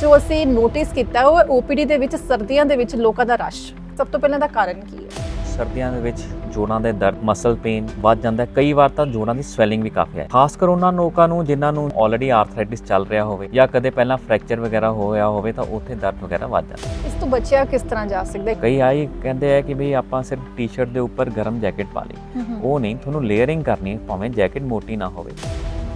ਜੋ ਅਸੀਂ ਨੋਟਿਸ ਕੀਤਾ ਉਹ ਓਪੀਡੀ ਦੇ ਵਿੱਚ ਸਰਦੀਆਂ ਦੇ ਵਿੱਚ ਲੋਕਾਂ ਦਾ ਰਸ਼। ਸਭ ਤੋਂ ਪਹਿਲਾਂ ਦਾ ਕਾਰਨ ਕੀ ਹੈ? ਸਰਦੀਆਂ ਦੇ ਵਿੱਚ ਜੋੜਾਂ ਦੇ ਦਰਦ ਮਸਲ ਪੇਨ ਵੱਧ ਜਾਂਦਾ ਹੈ। ਕਈ ਵਾਰ ਤਾਂ ਜੋੜਾਂ ਦੀ ਸਵੈਲਿੰਗ ਵੀ ਕਾਫੀ ਹੈ। ਖਾਸ ਕਰ ਉਹਨਾਂ ਲੋਕਾਂ ਨੂੰ ਜਿਨ੍ਹਾਂ ਨੂੰ ਆਲਰੇਡੀ ਆਰਥਰਾਈਟਿਸ ਚੱਲ ਰਿਹਾ ਹੋਵੇ ਜਾਂ ਕਦੇ ਪਹਿਲਾਂ ਫ੍ਰੈਕਚਰ ਵਗੈਰਾ ਹੋਇਆ ਹੋਵੇ ਤਾਂ ਉੱਥੇ ਦਰਦ ਵਗੈਰਾ ਵੱਧ ਜਾਂਦਾ। ਇਸ ਤੋਂ ਬਚਿਆ ਕਿਸ ਤਰ੍ਹਾਂ ਜਾ ਸਕਦਾ ਹੈ? ਕਈ ਆਈ ਕਹਿੰਦੇ ਆ ਕਿ ਵੀ ਆਪਾਂ ਸਿਰਫ ਟੀ-ਸ਼ਰਟ ਦੇ ਉੱਪਰ ਗਰਮ ਜੈਕਟ ਪਾ ਲਈ। ਉਹ ਨਹੀਂ ਤੁਹਾਨੂੰ ਲੇਅਰਿੰਗ ਕਰਨੀ ਹੈ ਭਾਵੇਂ ਜੈਕਟ ਮੋਟੀ ਨਾ ਹੋਵੇ।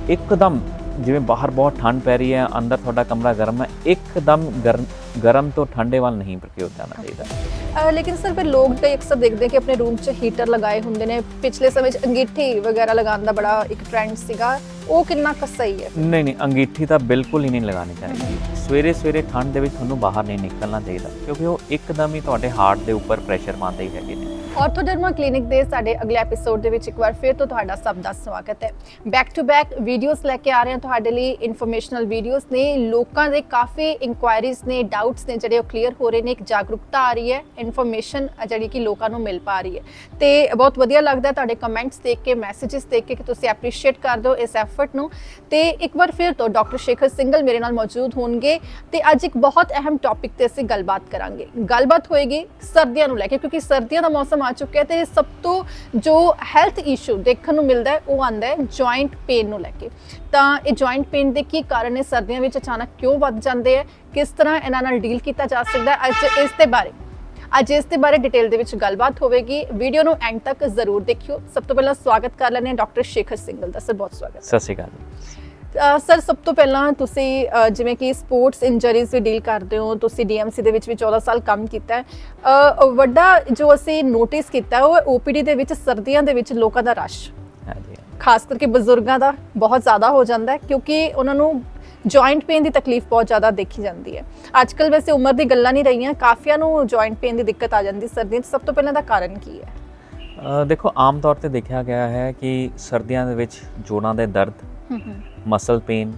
ਇੱਕਦਮ ਜਿਵੇਂ ਬਾਹਰ ਬਹੁਤ ਠੰਡ ਪੈ ਰਹੀ ਹੈ ਅੰਦਰ ਤੁਹਾਡਾ ਕਮਰਾ ਗਰਮ ਹੈ ਇੱਕਦਮ ਗਰਮ ਗਰਮ ਤੋਂ ਠੰਡੇ ਵੱਲ ਨਹੀਂ ਪ੍ਰਕਿਉ ਜਾਣਾ ਚਾਹੀਦਾ। ਲੇਕਿਨ ਸਰ ਫਿਰ ਲੋਕ ਕਈ ਅਕਸਰ ਦੇਖਦੇ ਕਿ ਆਪਣੇ ਰੂਮ 'ਚ ਹੀਟਰ ਲਗਾਏ ਹੁੰਦੇ ਨੇ। ਪਿਛਲੇ ਸਮੇਂ 'ਚ ਅੰਗੀਠੀ ਵਗੈਰਾ ਲਗਾਉਣ ਦਾ ਬੜਾ ਇੱਕ ਟ੍ਰੈਂਡ ਸੀਗਾ। ਉਹ ਕਿੰਨਾ ਕੁ ਸਹੀ ਹੈ? ਨਹੀਂ ਨਹੀਂ ਅੰਗੀਠੀ ਤਾਂ ਬਿਲਕੁਲ ਹੀ ਨਹੀਂ ਲਗਾਉਣੀ ਚਾਹੀਦੀ। ਸਵੇਰੇ ਸਵੇਰੇ ਠੰਡ ਦੇ ਵਿੱਚ ਤੁਹਾਨੂੰ ਬਾਹਰ ਨਹੀਂ ਨਿਕਲਣਾ ਚਾਹੀਦਾ ਕਿਉਂਕਿ ਉਹ ਇੱਕਦਮ ਹੀ ਤੁਹਾਡੇ ਹਾਰਟ ਦੇ ਉੱਪਰ ਪ੍ਰੈਸ਼ਰ ਪਾਉਂਦੇ ਹੀ ਹੈਗੇ ਨੇ। ਆਰਥੋਡਰਮਾ ਕਲੀਨਿਕ ਦੇ ਸਾਡੇ ਅਗਲੇ ਐਪੀਸੋਡ ਦੇ ਵਿੱਚ ਇੱਕ ਵਾਰ ਫਿਰ ਤੋਂ ਤੁਹਾਡਾ ਸਭ ਦਾ ਸਵਾਗਤ ਹੈ। ਬੈਕ ਟੂ ਬੈਕ ਵੀਡੀਓਜ਼ ਲੈ ਕੇ ਆ ਰਹੇ ਹਾਂ ਤੁਹਾਡੇ ਲਈ ਇਨਫੋਰਮੇਸ਼ਨਲ ਵੀਡੀਓਜ਼ ਨੇ। ਲੋਕਾਂ ਦੇ ਕਾਫੀ ਇਨਕੁਆਇਰੀਜ਼ ਨੇ ਡਾਊਟਸ ਨੇ ਜਿਹੜੇ ਉਹ ਕਲੀਅਰ ਹੋ ਰਹੇ ਨੇ। ਇੱਕ ਜਾਗਰੂਕਤਾ ਆ ਰਹੀ ਹੈ ਇਨਫੋਰਮੇਸ਼ਨ ਜਿਹੜੀ ਕਿ ਲੋਕਾਂ ਨੂੰ ਮਿਲ ਪਾ ਰਹੀ ਹੈ। ਤੇ ਬਹੁਤ ਵਧੀਆ ਲੱਗਦਾ ਤੁਹਾਡੇ ਕਮੈਂਟਸ ਦੇਖ ਕੇ ਮੈਸੇजेस ਦੇਖ ਕੇ ਕਿ ਤੁਸੀਂ ਐਪਰੀਸ਼ੀਏਟ ਕਰਦੇ ਹੋ ਇਸ ਐਫਰਟ ਨੂੰ। ਤੇ ਇੱਕ ਵਾਰ ਫਿਰ ਤੋਂ ਡਾਕਟਰ ਸ਼ੇਖਰ ਸਿੰਗਲ ਮੇਰੇ ਨਾਲ ਮੌਜੂਦ ਹੋਣਗੇ। ਤੇ ਅੱਜ ਇੱਕ ਬਹੁਤ ਅਹਿਮ ਟੌਪਿਕ ਤੇ ਅਸੀਂ ਗੱਲਬਾਤ ਕਰਾਂਗੇ। ਗੱਲਬਾਤ ਹੋਏਗੀ ਸਰਦੀਆਂ ਨੂੰ ਲੈ ਕੇ, ਕਿਉਂਕਿ ਸਰਦੀਆਂ ਦਾ ਮੌਸਮ ਆ ਚੁੱਕਿਆ ਹੈ ਤੇ ਸਭ ਤੋਂ ਜੋ ਹੈਲਥ ਇਸ਼ੂ ਦੇਖਣ ਨੂੰ ਮਿਲਦਾ ਹੈ, ਉਹ ਆਂਦਾ ਹੈ ਜੁਆਇੰਟ ਪੇਨ ਨੂੰ ਲੈ ਕੇ। ਤਾਂ ਇਹ ਜੁਆਇੰਟ ਪੇਨ ਦੇ ਕੀ ਕਾਰਨ ਨੇ? ਸਰਦੀਆਂ ਵਿੱਚ ਅਚਾਨਕ ਕਿਉਂ ਵੱਧ ਜਾਂਦੇ ਹੈ ਕਿਸ ਤਰ੍ਹਾਂ ਇਹਨਾਂ ਨਾਲ ਡੀਲ ਕੀਤਾ ਜਾ ਸਕਦਾ ਹੈ? ਅੱਜ ਇਸ ਦੇ ਬਾਰੇ। ਅੱਜ ਇਸ ਦੇ ਬਾਰੇ ਡਿਟੇਲ ਦੇ ਵਿੱਚ ਗੱਲਬਾਤ ਹੋਵੇਗੀ। ਵੀਡੀਓ ਨੂੰ ਐਂਡ ਤੱਕ ਜ਼ਰੂਰ ਦੇਖਿਓ। ਸਭ ਤੋਂ ਪਹਿਲਾਂ ਸਵਾਗਤ ਕਰ ਲੈਣੇ ਹਾਂ ਡਾਕਟਰ ਸ਼ੇਖਰ ਸਿੰਗਲ ਦਾ। ਸਰ, ਬਹੁਤ ਸਵਾਗਤ ਸਤਿ ਸ਼੍ਰੀ ਅਕਾਲ ਸਰ ਸਭ ਤੋਂ ਪਹਿਲਾਂ ਤੁਸੀਂ ਜਿਵੇਂ ਕਿ ਸਪੋਰਟਸ ਇੰਜਰੀਜ਼ ਵੀ ਡੀਲ ਕਰਦੇ ਹੋ ਤੁਸੀਂ ਡੀਐਮਸੀ ਦੇ ਵਿੱਚ ਵੀ 14 ਸਾਲ ਕੰਮ ਕੀਤਾ ਹੈ ਵੱਡਾ ਜੋ ਅਸੀਂ ਨੋਟਿਸ ਕੀਤਾ ਉਹ ਓਪੀਡੀ ਦੇ ਵਿੱਚ ਸਰਦੀਆਂ ਦੇ ਵਿੱਚ ਲੋਕਾਂ ਦਾ ਰਸ਼। ਹਾਂਜੀ। ਖਾਸ ਕਰਕੇ ਬਜ਼ੁਰਗਾਂ ਦਾ ਬਹੁਤ ਜ਼ਿਆਦਾ ਹੋ ਜਾਂਦਾ ਹੈ ਕਿਉਂਕਿ ਉਹਨਾਂ ਨੂੰ ਜੁਆਇੰਟ ਪੇਨ ਦੀ ਤਕਲੀਫ ਬਹੁਤ ਜ਼ਿਆਦਾ ਦੇਖੀ ਜਾਂਦੀ ਹੈ। ਅੱਜ ਕੱਲ ਵੈਸੇ ਉਮਰ ਦੀ ਗੱਲਾਂ ਨਹੀਂ ਰਹੀਆਂ ਕਾਫੀਆਂ ਨੂੰ ਜੁਆਇੰਟ ਪੇਨ ਦੀ ਦਿੱਕਤ ਆ ਜਾਂਦੀ ਸਰਦੀਆਂ 'ਚ। ਸਭ ਤੋਂ ਪਹਿਲਾਂ ਦਾ ਕਾਰਨ ਕੀ ਹੈ? ਦੇਖੋ ਆਮ ਤੌਰ ਤੇ ਦੇਖਿਆ ਗਿਆ ਹੈ ਕਿ ਸਰਦੀਆਂ ਦੇ ਵਿੱਚ ਜੋੜਾਂ ਦੇ ਦਰਦ ਮਸਲ ਪੇਨ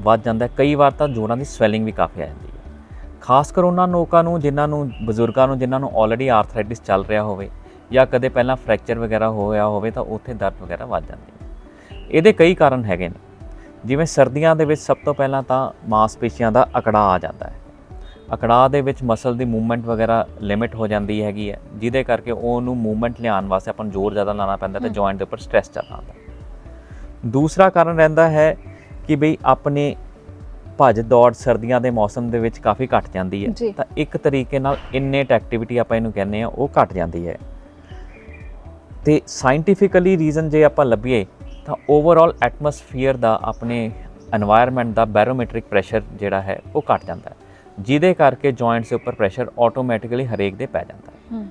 ਵੱਧ ਜਾਂਦਾ ਹੈ। ਕਈ ਵਾਰ ਤਾਂ ਜੋੜਾਂ ਦੀ ਸਵੈਲਿੰਗ ਵੀ ਕਾਫੀ ਆ ਜਾਂਦੀ ਹੈ। ਖਾਸ ਕਰ ਉਹਨਾਂ ਲੋਕਾਂ ਨੂੰ ਜਿਨ੍ਹਾਂ ਨੂੰ ਬਜ਼ੁਰਗਾਂ ਨੂੰ ਜਿਨ੍ਹਾਂ ਨੂੰ ਆਲਰੇਡੀ ਆਰਥਰਾਈਟਿਸ ਚੱਲ ਰਿਹਾ ਹੋਵੇ ਜਾਂ ਕਦੇ ਪਹਿਲਾਂ ਫ੍ਰੈਕਚਰ ਵਗੈਰਾ ਹੋਇਆ ਹੋਵੇ ਤਾਂ ਉੱਥੇ ਦਰਦ ਵਗੈਰਾ ਵੱਧ ਜਾਂਦੀ ਹੈ ਇਹਦੇ ਕਈ ਕਾਰਨ ਹੈਗੇ ਨੇ। ਜਿਵੇਂ ਸਰਦੀਆਂ ਦੇ ਵਿੱਚ ਸਭ ਤੋਂ ਪਹਿਲਾਂ ਤਾਂ ਮਾਸਪੇਸ਼ੀਆਂ ਦਾ ਅਕੜਾ ਆ ਜਾਂਦਾ ਹੈ। ਅਕੜਾਅ ਦੇ ਵਿੱਚ ਮਸਲ ਦੀ ਮੂਵਮੈਂਟ ਵਗੈਰਾ ਲਿਮਿਟ ਹੋ ਜਾਂਦੀ ਹੈਗੀ ਹੈ ਜਿਹਦੇ ਕਰਕੇ ਉਹਨੂੰ ਮੂਵਮੈਂਟ ਲਿਆਉਣ ਵਾਸਤੇ ਆਪਾਂ ਨੂੰ ਜ਼ੋਰ ਜ਼ਿਆਦਾ ਲਾਉਣਾ ਪੈਂਦਾ ਤੇ। ਜੁਆਇੰਟ ਦੇ ਉੱਪਰ ਸਟ੍ਰੈਸ ਜ਼ਿਆਦਾ ਆਉਂਦਾ ਦੂਸਰਾ ਕਾਰਨ ਰਹਿੰਦਾ ਹੈ ਕਿ ਬਈ ਆਪਣੇ ਭੱਜ ਦੌੜ ਸਰਦੀਆਂ ਦੇ ਮੌਸਮ ਦੇ ਵਿੱਚ ਕਾਫੀ ਘਟ ਜਾਂਦੀ ਹੈ। ਤਾਂ ਇੱਕ ਤਰੀਕੇ ਨਾਲ ਇੰਨੇ ਟੈਕਟੀਵਿਟੀ ਆਪਾਂ ਇਹਨੂੰ ਕਹਿੰਦੇ ਆ ਉਹ ਘਟ ਜਾਂਦੀ ਹੈ। ਤੇ ਸਾਇੰਟੀਫਿਕਲੀ ਰੀਜ਼ਨ ਜੇ ਆਪਾਂ ਲੱਭੀਏ ਤਾਂ ਓਵਰਆਲ ਐਟਮੋਸਫੀਅਰ ਦਾ ਆਪਣੇ এনवायरमेंट ਦਾ ਬੈਰੋਮੈਟ੍ਰਿਕ ਪ੍ਰੈਸ਼ਰ ਜਿਹੜਾ ਹੈ ਉਹ ਘਟ ਜਾਂਦਾ ਹੈ। ਜਿਹਦੇ ਕਰਕੇ ਜੁਆਇੰਟਸ ਉੱਪਰ ਪ੍ਰੈਸ਼ਰ ਆਟੋਮੈਟਿਕਲੀ ਹਰੇਕ ਦੇ ਪੈ ਜਾਂਦਾ ਹੈ।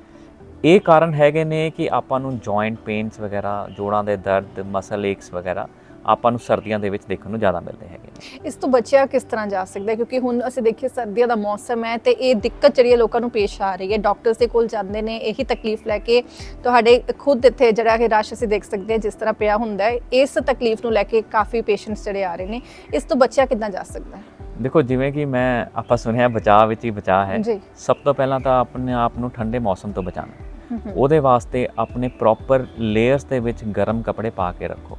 ਇਹ ਕਾਰਨ ਹੈਗੇ ਨੇ ਕਿ ਆਪਾਂ ਨੂੰ ਜੁਆਇੰਟ ਪੇਨਸ ਵਗੈਰਾ, ਜੋੜਾਂ ਦੇ ਦਰਦ ਮਸਲ ਏਕਸ ਵਗੈਰਾ ਆਪਾਂ ਨੂੰ ਸਰਦੀਆਂ ਦੇ ਵਿੱਚ ਦੇਖਣ ਨੂੰ ਜ਼ਿਆਦਾ ਮਿਲਦੇ ਹੈਗੇ ਇਸ ਤੋਂ ਬਚਿਆ ਕਿਸ ਤਰ੍ਹਾਂ ਜਾ ਸਕਦਾ ਕਿਉਂਕਿ ਹੁਣ ਅਸੀਂ ਦੇਖੀਏ ਸਰਦੀਆਂ ਦਾ ਮੌਸਮ ਹੈ ਤੇ ਇਹ ਦਿੱਕਤ ਜਿਹੜੀ ਹੈ ਲੋਕਾਂ ਨੂੰ ਪੇਸ਼ ਆ ਰਹੀ ਹੈ। ਡਾਕਟਰਸ ਦੇ ਕੋਲ ਜਾਂਦੇ ਨੇ, ਇਹੀ ਤਕਲੀਫ ਲੈ ਕੇ ਤੁਹਾਡੇ ਖੁਦ ਇੱਥੇ ਜਿਹੜਾ ਕਿ ਰਸ਼ ਅਸੀਂ ਦੇਖ ਸਕਦੇ ਹਾਂ, ਜਿਸ ਤਰ੍ਹਾਂ ਪਿਆ ਹੁੰਦਾ ਹੈ, ਇਸ ਤਕਲੀਫ ਨੂੰ ਲੈ ਕੇ ਕਾਫੀ ਪੇਸ਼ੈਂਟਸ ਜਿਹੜੇ ਆ ਰਹੇ ਨੇ। ਇਸ ਤੋਂ ਬਚਿਆ ਕਿੱਦਾਂ ਜਾ ਸਕਦਾ ਹੈ? ਦੇਖੋ ਜਿਵੇਂ ਕਿ ਮੈਂ ਆਪਾਂ ਸੁਣਿਆ ਬਚਾਅ ਵਿੱਚ ਹੀ ਬਚਾਅ ਹੈ। ਸਭ ਤੋਂ ਪਹਿਲਾਂ ਤਾਂ ਆਪਣੇ ਆਪ ਨੂੰ ਠੰਡੇ ਮੌਸਮ ਤੋਂ ਬਚਾਉਣਾ। ਉਹਦੇ ਵਾਸਤੇ ਆਪਣੇ ਪ੍ਰੋਪਰ ਲੇਅਰਸ ਦੇ ਵਿੱਚ ਗਰਮ ਕੱਪੜੇ ਪਾ ਕੇ ਰੱਖੋ।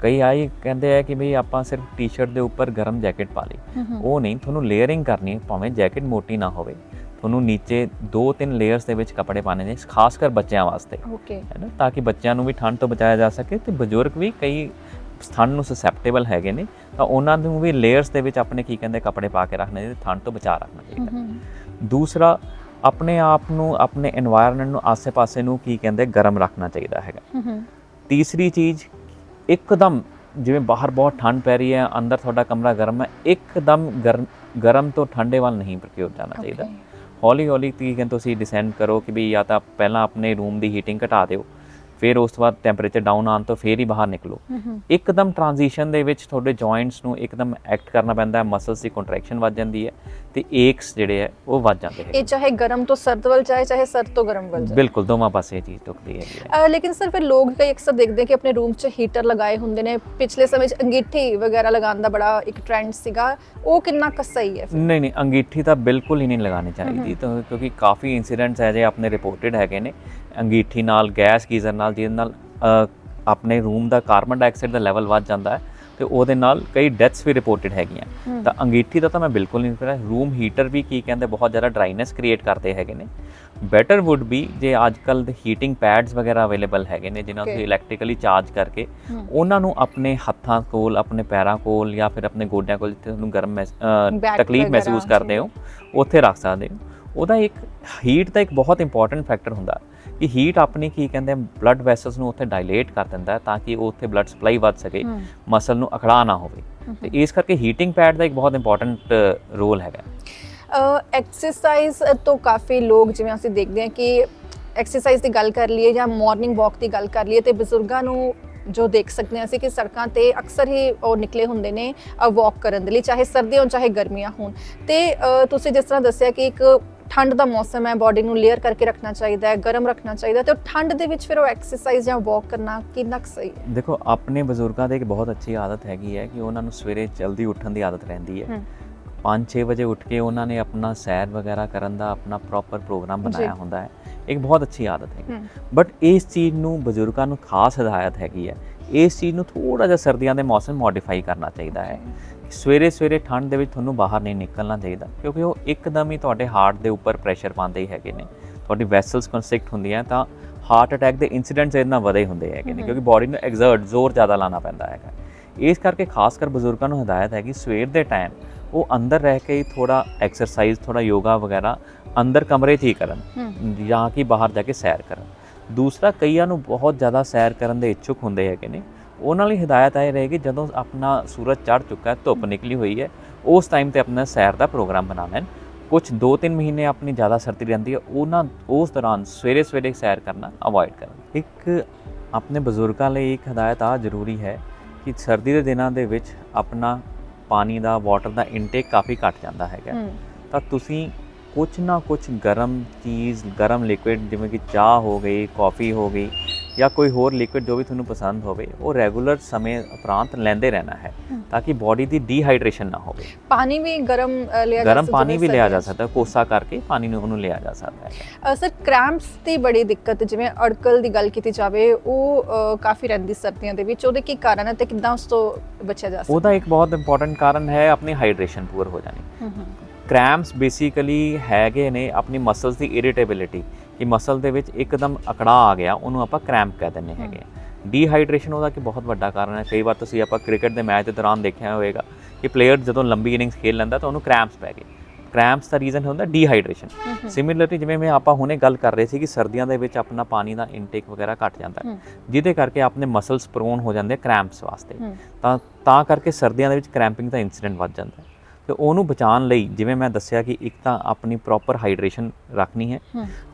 ਕਈ ਆਈ ਕਹਿੰਦੇ ਆ ਕਿ ਵੀ ਆਪਾਂ ਸਿਰਫ ਟੀ-ਸ਼ਰਟ ਦੇ ਉੱਪਰ ਗਰਮ ਜੈਕਟ ਪਾ ਲਈ। ਉਹ ਨਹੀਂ ਤੁਹਾਨੂੰ ਲੇਅਰਿੰਗ ਕਰਨੀ ਹੈ ਭਾਵੇਂ ਜੈਕਟ ਮੋਟੀ ਨਾ ਹੋਵੇ। ਤੁਹਾਨੂੰ ਨੀਚੇ ਦੋ ਤਿੰਨ ਲੇਅਰਸ ਦੇ ਵਿੱਚ ਕੱਪੜੇ ਪਾਣੇ ਨੇ ਖਾਸ ਕਰ ਬੱਚਿਆਂ ਵਾਸਤੇ। ਓਕੇ ਹੈ ਨਾ? ਤਾਂ ਕਿ ਬੱਚਿਆਂ ਨੂੰ ਵੀ ਠੰਡ ਤੋਂ ਬਚਾਇਆ ਜਾ ਸਕੇ ਤੇ ਬਜ਼ੁਰਗ ਵੀ ਕਈ ਥਣ ਨੂੰ ਸਸੈਪਟੇਬਲ ਹੈਗੇ ਨੇ ਤਾਂ ਉਹਨਾਂ ਨੂੰ ਵੀ ਲੇਅਰਸ ਦੇ ਵਿੱਚ ਆਪਣੇ ਕੀ ਕਹਿੰਦੇ ਕੱਪੜੇ ਪਾ ਕੇ ਰੱਖਣੇ ਚਾਹੀਦੇ ਥਣ ਤੋਂ ਬਚਾ ਰੱਖਣਾ ਚਾਹੀਦਾ। ਦੂਸਰਾ ਆਪਣੇ ਆਪ ਨੂੰ ਆਪਣੇ এনवायरमेंट ਨੂੰ ਆਸ-ਪਾਸੇ ਨੂੰ ਕੀ ਕਹਿੰਦੇ ਗਰਮ ਰੱਖਣਾ ਚਾਹੀਦਾ ਹੈਗਾ। ਤੀਸਰੀ ਚੀਜ਼ ਇੱਕਦਮ ਜਿਵੇਂ ਬਾਹਰ ਬਹੁਤ ਠੰਡ ਪੈ ਰਹੀ ਹੈ ਅੰਦਰ ਤੁਹਾਡਾ ਕਮਰਾ ਗਰਮ ਹੈ ਇੱਕਦਮ ਗਰਮ ਤੋਂ ਠੰਡੇ ਵੱਲ ਨਹੀਂ ਪ੍ਰਕਿਰਿਆ ਜਾਣਾ ਚਾਹੀਦਾ। ਹੌਲੀ ਹੌਲੀ ਕੀ ਕਹਿੰਦੇ ਤੁਸੀਂ ਡਿਸੈਂਡ ਕਰੋ ਕਿ ਵੀ ਜਾਂ ਤਾਂ ਪਹਿਲਾਂ ਆਪਣੇ ਰੂਮ ਦੀ ਹੀਟਿੰਗ ਘਟਾ ਦਿਓ। ਫਿਰ ਉਸ ਤੋਂ ਬਾਅਦ ਟੈਂਪਰੇਚਰ ਡਾਊਨ ਆਉਣ ਤੋਂ ਫਿਰ ਹੀ ਬਾਹਰ ਨਿਕਲੋ। ਇੱਕਦਮ ਟ੍ਰਾਂਜੀਸ਼ਨ ਦੇ ਵਿੱਚ ਤੁਹਾਡੇ ਜੁਆਇੰਟਸ ਨੂੰ ਇੱਕਦਮ ਐਕਟ ਕਰਨਾ ਪੈਂਦਾ ਹੈ ਮਸਲਸ ਦੀ ਕੰਟਰੈਕਸ਼ਨ ਵੱਧ ਜਾਂਦੀ ਹੈ ਤੇ ਏਕਸ ਜਿਹੜੇ ਹੈ ਉਹ ਵੱਧ ਜਾਂਦੇ ਇਹ ਹੈ ਚਾਹੇ ਗਰਮ ਤੋਂ ਸਰਦ ਵੱਲ ਜਾਏ ਚਾਹੇ ਸਰਦ ਤੋਂ ਗਰਮ ਵੱਲ ਜਾਏ। ਬਿਲਕੁਲ ਦੋਵਾਂ ਪਾਸੇ ਇਹ ਚੀਜ਼ ਹੈਗੀ ਹੈ। ਲੇਕਿਨ ਸਰ ਫਿਰ ਲੋਕ ਕਈ ਅਕਸਰ ਦੇਖਦੇ ਕਿ ਆਪਣੇ ਰੂਮ 'ਚ ਹੀਟਰ ਲਗਾਏ ਹੁੰਦੇ ਨੇ। ਪਿਛਲੇ ਸਮੇਂ 'ਚ ਅੰਗੀਠੀ ਵਗੈਰਾ ਲਗਾਉਣ ਦਾ ਬੜਾ ਇੱਕ ਟ੍ਰੈਂਡ ਸੀਗਾ। ਉਹ ਕਿੰਨਾ ਕੁ ਸਹੀ ਹੈ? ਨਹੀਂ ਨਹੀਂ ਅੰਗੀਠੀ ਤਾਂ ਬਿਲਕੁਲ ਹੀ ਨਹੀਂ ਲਗਾਉਣੀ ਚਾਹੀਦੀ। ਤਾਂ ਕਿਉਂਕਿ ਕਾਫੀ ਇਨਸੀਡੈਂਟਸ ਹੈ ਜੇ ਆਪਣੇ ਰਿਪੋਰਟਡ ਹੈਗੇ ਨੇ। ਅੰਗੀਠੀ ਨਾਲ ਗੈਸ ਗੀਜ਼ਰ ਨਾਲ ਜਿਹਦੇ ਨਾਲ ਆਪਣੇ ਰੂਮ ਦਾ ਕਾਰਬਨ ਡਾਈਆਕਸਾਈਡ ਦਾ ਲੈਵਲ ਵੱਧ ਜਾਂਦਾ ਹੈ ਤੇ ਉਹਦੇ ਨਾਲ ਕਈ ਡੈਥਸ ਵੀ ਰਿਪੋਰਟਡ ਹੈਗੀਆਂ। ਤਾਂ ਅੰਗੀਠੀ ਦਾ ਤਾਂ ਮੈਂ ਬਿਲਕੁਲ ਨਹੀਂ ਕਰਿਆ। ਰੂਮ ਹੀਟਰ ਵੀ ਕੀ ਕਹਿੰਦੇ ਬਹੁਤ ਜ਼ਿਆਦਾ ਡਰਾਈਨੈਸ ਕ੍ਰੀਏਟ ਕਰਦੇ ਹੈਗੇ ਨੇ। ਬੈਟਰ ਊਡ ਬੀ ਜੇ ਅੱਜ ਕੱਲ ਦੇ ਹੀਟਿੰਗ ਪੈਡਸ ਵਗੈਰਾ ਅਵੇਲੇਬਲ ਹੈਗੇ ਨੇ ਜਿਨ੍ਹਾਂ ਨੂੰ ਇਲੈਕਟ੍ਰੀਕਲੀ ਚਾਰਜ ਕਰਕੇ। ਉਹਨਾਂ ਨੂੰ ਆਪਣੇ ਹੱਥਾਂ ਕੋਲ ਆਪਣੇ ਪੈਰਾਂ ਕੋਲ ਜਾਂ ਫਿਰ ਆਪਣੇ ਗੋਡਿਆਂ ਕੋਲ ਜਿੱਥੇ ਤੁਹਾਨੂੰ ਗਰਮ ਤਕਲੀਫ ਮਹਿਸੂਸ ਕਰਦੇ ਹੋ। ਉੱਥੇ ਰੱਖ ਸਕਦੇ ਹੋ। ਉਹਦਾ ਇੱਕ ਹੀਟ ਦਾ ਇੱਕ ਬਹੁਤ ਇੰਪੋਰਟੈਂਟ ਫੈਕਟਰ ਹੁੰਦਾ। ਕਿ ਹੀਟ ਆਪਣੀ ਕੀ ਕਹਿੰਦੇ ਬਲੱਡ ਵੈਸਲਸ ਨੂੰ ਉੱਥੇ ਡਾਇਲੇਟ ਕਰ ਦਿੰਦਾ ਤਾਂ ਕਿ ਉਹ ਉੱਥੇ ਬਲੱਡ ਸਪਲਾਈ ਵੱਧ ਸਕੇ। ਮਸਲ ਨੂੰ ਅਖੜਾ ਨਾ ਹੋਵੇ। ਤੇ ਇਸ ਕਰਕੇ ਹੀਟਿੰਗ ਪੈਡ ਦਾ ਇੱਕ ਬਹੁਤ ਇੰਪੋਰਟੈਂਟ ਰੋਲ ਹੈਗਾ। ਐਕਸਰਸਾਈਜ਼ ਤੋਂ ਕਾਫੀ ਲੋਕ ਜਿਵੇਂ ਅਸੀਂ ਦੇਖਦੇ ਹਾਂ ਕਿ ਐਕਸਰਸਾਈਜ਼ ਦੀ ਗੱਲ ਕਰ ਲਈਏ ਜਾਂ ਮਾਰਨਿੰਗ ਵਾਕ ਦੀ ਗੱਲ ਕਰ ਲਈਏ ਤੇ ਬਜ਼ੁਰਗਾਂ ਨੂੰ ਜੋ ਦੇਖ ਸਕਦੇ ਹਾਂ ਅਸੀਂ ਕਿ ਸੜਕਾਂ ਤੇ ਅਕਸਰ ਹੀ ਉਹ ਨਿਕਲੇ ਹੁੰਦੇ ਨੇ ਵਾਕ ਕਰਨ ਦੇ ਲਈ ਚਾਹੇ ਸਰਦੀਆਂ ਹੋਣ ਚਾਹੇ ਗਰਮੀਆਂ ਹੋਣ। ਤੇ ਤੁਸੀਂ ਜਿਸ ਤਰ੍ਹਾਂ ਦੱਸਿਆ ਕਿ ਇੱਕ ਠੰਡ ਦਾ ਮੌਸਮ ਹੈ ਬਾਡੀ ਨੂੰ ਲੇਅਰ ਕਰਕੇ ਰੱਖਣਾ ਚਾਹੀਦਾ ਹੈ ਗਰਮ ਰੱਖਣਾ ਚਾਹੀਦਾ ਹੈ ਤੇ ਠੰਡ ਦੇ ਵਿੱਚ ਫਿਰ ਉਹ ਐਕਸਰਸਾਈਜ਼ ਜਾਂ ਵਾਕ ਕਰਨਾ ਕਿੰਨਾ ਸਹੀ ਹੈ? ਦੇਖੋ ਆਪਣੇ ਬਜ਼ੁਰਗਾਂ ਦੀ ਇੱਕ ਬਹੁਤ ਅੱਛੀ ਆਦਤ ਹੈਗੀ ਹੈ ਕਿ ਉਹਨਾਂ ਨੂੰ ਸਵੇਰੇ ਜਲਦੀ ਉੱਠਣ ਦੀ ਆਦਤ ਰਹਿੰਦੀ ਹੈ। ਹਮ। 5-6 ਵਜੇ ਉੱਠ ਕੇ ਉਹਨਾਂ ਨੇ ਆਪਣਾ ਸੈਰ ਵਗੈਰਾ ਕਰਨ ਦਾ ਆਪਣਾ ਪ੍ਰੋਪਰ ਪ੍ਰੋਗਰਾਮ। ਬਣਾਇਆ ਹੁੰਦਾ ਹੈ। ਇੱਕ ਬਹੁਤ ਅੱਛੀ ਆਦਤ ਹੈ। ਬਟ ਇਸ ਚੀਜ਼ ਨੂੰ ਬਜ਼ੁਰਗਾਂ ਨੂੰ ਖਾਸ ਹਦਾਇਤ ਹੈਗੀ ਹੈ। ਇਸ ਚੀਜ਼ ਨੂੰ ਥੋੜਾ ਜਿਹਾ ਸਰਦੀਆਂ ਦੇ ਮੌਸਮ ਮੋਡੀਫਾਈ ਕਰਨਾ ਚਾਹੀਦਾ ਹੈ। ਸਵੇਰੇ ਸਵੇਰੇ ਠੰਡ ਦੇ ਵਿੱਚ ਤੁਹਾਨੂੰ ਬਾਹਰ ਨਹੀਂ ਨਿਕਲਣਾ ਚਾਹੀਦਾ ਕਿਉਂਕਿ ਉਹ ਇੱਕਦਮ ਹੀ ਤੁਹਾਡੇ ਹਾਰਟ ਦੇ ਉੱਪਰ ਪ੍ਰੈਸ਼ਰ ਪਾਉਂਦੇ ਹੀ ਹੈਗੇ ਨੇ ਤੁਹਾਡੀ ਵੈਸਲਸ ਕੰਸਟ੍ਰਿਕਟ ਹੁੰਦੀਆਂ ਤਾਂ ਹਾਰਟ ਅਟੈਕ ਦੇ ਇਨਸੀਡੈਂਟਸ ਇਹਨਾਂ ਵਧੇ ਹੁੰਦੇ ਹੈਗੇ ਨੇ। ਕਿਉਂਕਿ ਬਾਡੀ ਨੂੰ ਐਗਜ਼ਰਟ ਜ਼ੋਰ ਜ਼ਿਆਦਾ ਲਾਣਾ ਪੈਂਦਾ ਹੈਗਾ ਇਸ ਕਰਕੇ ਖਾਸ ਕਰ ਬਜ਼ੁਰਗਾਂ ਨੂੰ ਹਦਾਇਤ ਹੈ ਕਿ ਸਵੇਰ ਦੇ ਟਾਈਮ ਉਹ ਅੰਦਰ ਰਹਿ ਕੇ ਹੀ ਥੋੜਾ ਐਕਸਰਸਾਈਜ਼ ਥੋੜਾ ਯੋਗਾ ਵਗੈਰਾ ਅੰਦਰ ਕਮਰੇ 'ਚ ਹੀ ਕਰਨ। ਜਾਂ ਕਿ ਬਾਹਰ ਜਾ ਕੇ ਸੈਰ ਕਰਨ ਦੂਸਰਾ ਕਈਆਂ ਨੂੰ ਬਹੁਤ ਜ਼ਿਆਦਾ ਸੈਰ ਕਰਨ ਦੇ ਇੱਛੁਕ ਹੁੰਦੇ ਹੈਗੇ ਨੇ ਉਹਨਾਂ ਲਈ ਹਦਾਇਤ ਇਹ ਰਹੇਗੀ ਜਦੋਂ ਆਪਣਾ ਸੂਰਜ ਚੜ ਚੁੱਕਾ ਹੈ ਧੁੱਪ ਨਿਕਲੀ ਹੋਈ ਹੈ ਉਸ ਟਾਈਮ ਤੇ ਆਪਣਾ ਸੈਰ ਦਾ ਪ੍ਰੋਗਰਾਮ ਬਣਾ ਲੈਣ। ਕੁਝ 2-3 ਮਹੀਨੇ ਆਪਣੀ ਜ਼ਿਆਦਾ ਸਰਦੀ ਰਹਿੰਦੀ ਹੈ ਉਹਨਾਂ ਉਸ ਦੌਰਾਨ ਸਵੇਰੇ ਸਵੇਰੇ ਸੈਰ ਕਰਨਾ ਅਵੋਇਡ ਕਰਨ। ਇੱਕ ਆਪਣੇ ਬਜ਼ੁਰਗਾਂ ਲਈ ਇੱਕ ਹਦਾਇਤ ਆ ਜ਼ਰੂਰੀ ਹੈ ਕਿ ਸਰਦੀ ਦੇ ਦਿਨਾਂ ਦੇ ਵਿੱਚ ਆਪਣਾ ਪਾਣੀ ਦਾ ਵਾਟਰ ਦਾ ਇਨਟੇਕ ਕਾਫੀ ਘਟ ਜਾਂਦਾ ਹੈਗਾ। ਤਾਂ ਤੁਸੀਂ ਕੁਛ ਨਾ ਕੁਛ ਗਰਮ ਚੀਜ਼ ਗਰਮ ਲਿਕੁਇਡ ਜਿਵੇਂ ਕਿ ਚਾਹ ਹੋ ਗਈ ਕਾਫੀ ਹੋ ਗਈ ਜਾਂ ਕੋਈ ਹੋਰ ਲਿਕੁਇਡ ਜੋ ਵੀ ਤੁਹਾਨੂੰ ਪਸੰਦ ਹੋਵੇ ਉਹ ਰੈਗੂਲਰ ਸਮੇਂ ਉਪਰੰਤ ਲੈਂਦੇ ਰਹਿਣਾ ਹੈ। ਤਾਂ ਕਿ ਬਾਡੀ ਦੀ ਡੀਹਾਈਡਰੇਸ਼ਨ ਨਾ ਹੋਵੇ। ਪਾਣੀ ਵੀ ਗਰਮ ਲਿਆ ਜਾ ਗਰਮ ਸਕਦਾ ਪਾਣੀ ਵੀ ਲਿਆ ਜਾ। ਸਕਦਾ ਕੋਸਾ ਕਰਕੇ ਪਾਣੀ ਨੂੰ ਉਹਨੂੰ ਲਿਆ ਜਾ ਸਕਦਾ ਹੈ। ਸਰ ਕ੍ਰੈਂਪਸ ਦੀ ਬੜੀ ਦਿੱਕਤ ਜਿਵੇਂ ਅੜਕਲ ਦੀ ਗੱਲ ਕੀਤੀ ਜਾਵੇ ਉਹ ਕਾਫੀ ਰਹਿੰਦੀ ਸਰਦੀਆਂ ਦੇ ਵਿੱਚ ਉਹਦੇ ਕੀ ਕਾਰਨ ਹੈ ਤੇ ਕਿੱਦਾਂ ਉਸ ਤੋਂ ਬਚਿਆ ਜਾ ਸਕਦਾ? ਉਹਦਾ ਇੱਕ ਬਹੁਤ ਇੰਪੋਰਟੈਂਟ ਕਾਰਨ ਹੈ ਆਪਣੀ ਹਾਈਡਰੇਸ਼ਨ ਪੂਰ ਹੋ ਜਾਣੀ। ਕ੍ਰੈਂਪਸ ਬੇਸਿਕਲੀ ਹੈਗੇ ਨੇ ਆਪਣੀ ਮਸਲਸ ਦੀ ਇਰੀਟੇਬਿਲਿਟੀ ਕਿ ਮਸਲ ਦੇ ਵਿੱਚ ਇੱਕਦਮ ਅਕੜਾ ਆ ਗਿਆ ਉਹਨੂੰ ਆਪਾਂ ਕ੍ਰੈਂਪ ਕਹਿ ਦਿੰਦੇ ਹੈਗੇ ਡੀਹਾਈਡਰੇਸ਼ਨ ਉਹਦਾ ਕਿ ਬਹੁਤ ਵੱਡਾ ਕਾਰਨ ਹੈ। ਕਈ ਵਾਰ ਤੁਸੀਂ ਆਪਾਂ ਕ੍ਰਿਕਟ ਦੇ ਮੈਚ ਦੇ ਦੌਰਾਨ ਦੇਖਿਆ ਹੋਵੇਗਾ ਕਿ ਪਲੇਅਰ ਜਦੋਂ ਲੰਬੀ ਇਨਿੰਗਸ ਖੇਡ ਲੈਂਦਾ ਤਾਂ ਉਹਨੂੰ ਕ੍ਰੈਂਪਸ ਪੈ ਗਏ। ਕ੍ਰੈਂਪਸ ਦਾ ਰੀਜ਼ਨ ਹੁੰਦਾ ਡੀਹਾਈਡਰੇਸ਼ਨ ਸਿਮਿਲਰਲੀ ਜਿਵੇਂ ਮੈਂ ਆਪਾਂ ਹੁਣੇ ਗੱਲ ਕਰ ਰਹੇ ਸੀ ਕਿ ਸਰਦੀਆਂ ਦੇ ਵਿੱਚ ਆਪਣਾ ਪਾਣੀ ਦਾ ਇਨਟੇਕ ਵਗੈਰਾ ਘਟ ਜਾਂਦਾ ਹੈ ਜਿਹਦੇ ਕਰਕੇ ਆਪਣੇ ਮਸਲਸ ਪ੍ਰੋਨ ਹੋ ਜਾਂਦੇ ਕ੍ਰੈਂਪਸ ਵਾਸਤੇ। ਤਾਂ ਤਾਂ ਕਰਕੇ ਸਰਦੀਆਂ ਦੇ ਵਿੱਚ ਕ੍ਰੈਂਪਿੰਗ ਦਾ ਇਨਸੀਡੈਂਟ ਵੱਧ ਜਾਂਦਾ ਹੈ। ਤੇ ਉਹਨੂੰ ਬਚਾਉਣ ਲਈ ਜਿਵੇਂ ਮੈਂ ਦੱਸਿਆ ਕਿ ਇੱਕ ਤਾਂ ਆਪਣੀ ਪ੍ਰੋਪਰ ਹਾਈਡਰੇਸ਼ਨ ਰੱਖਣੀ ਹੈ।